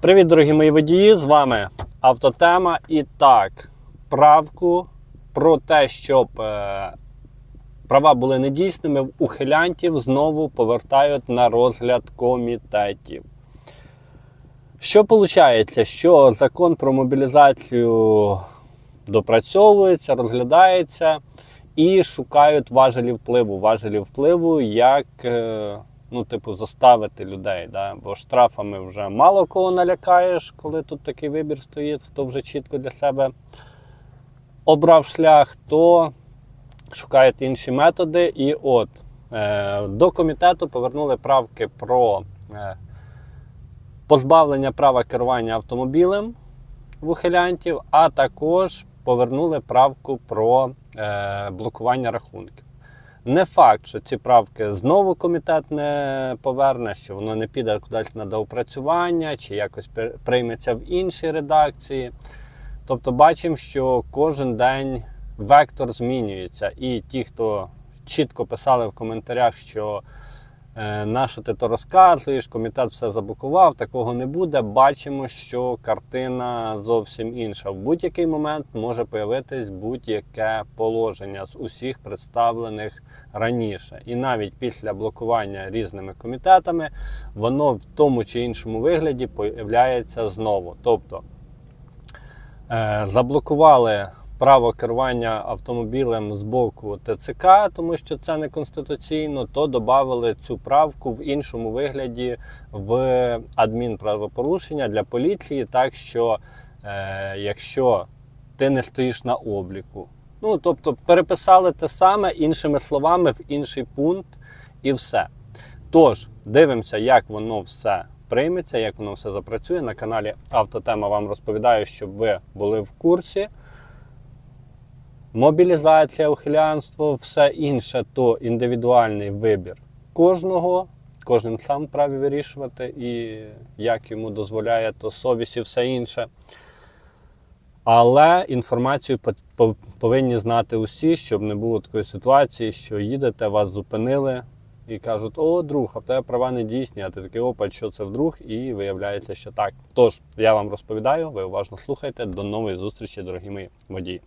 Привіт, дорогі мої водії! З вами Автотема. І так, правку про те, щоб е, права були недійсними, в ухилянтів знову повертають на розгляд комітетів. Що виходить? Що закон про мобілізацію допрацьовується, розглядається і шукають важелі впливу. Важелі впливу, як е, ну, типу, заставити людей. Да? Бо штрафами вже мало кого налякаєш, коли тут такий вибір стоїть, хто вже чітко для себе обрав шлях, то шукають інші методи. І от е, до комітету повернули правки про е, позбавлення права керування автомобілем ухилянтів, а також повернули правку про е, блокування рахунків. Не факт, що ці правки знову комітет не поверне, що воно не піде кудись на доопрацювання, чи якось прийметься в іншій редакції. Тобто бачимо, що кожен день вектор змінюється. І ті, хто чітко писали в коментарях, що на що ти то розказуєш, комітет все заблокував, такого не буде. Бачимо, що картина зовсім інша. В будь-який момент може появитись будь-яке положення з усіх представлених раніше. І навіть після блокування різними комітетами воно в тому чи іншому вигляді появляється знову. Тобто е, заблокували право керування автомобілем з боку ТЦК, тому що це не конституційно, то додали цю правку в іншому вигляді в адмінправопорушення для поліції, так що е, якщо ти не стоїш на обліку, ну тобто переписали те саме іншими словами в інший пункт і все. Тож, дивимося, як воно все прийметься, як воно все запрацює. На каналі Автотема вам розповідаю, щоб ви були в курсі. Мобілізація, ухилянство, все інше то індивідуальний вибір кожного. Кожен сам вправі вирішувати, і як йому дозволяє, то совість і все інше. Але інформацію по- по- повинні знати усі, щоб не було такої ситуації, що їдете, вас зупинили і кажуть: о, друг, а в тебе права не дійсні, а ти такий опа, що це вдруг, і виявляється, що так. Тож, я вам розповідаю, ви уважно слухайте. До нової зустрічі, дорогі мої водії.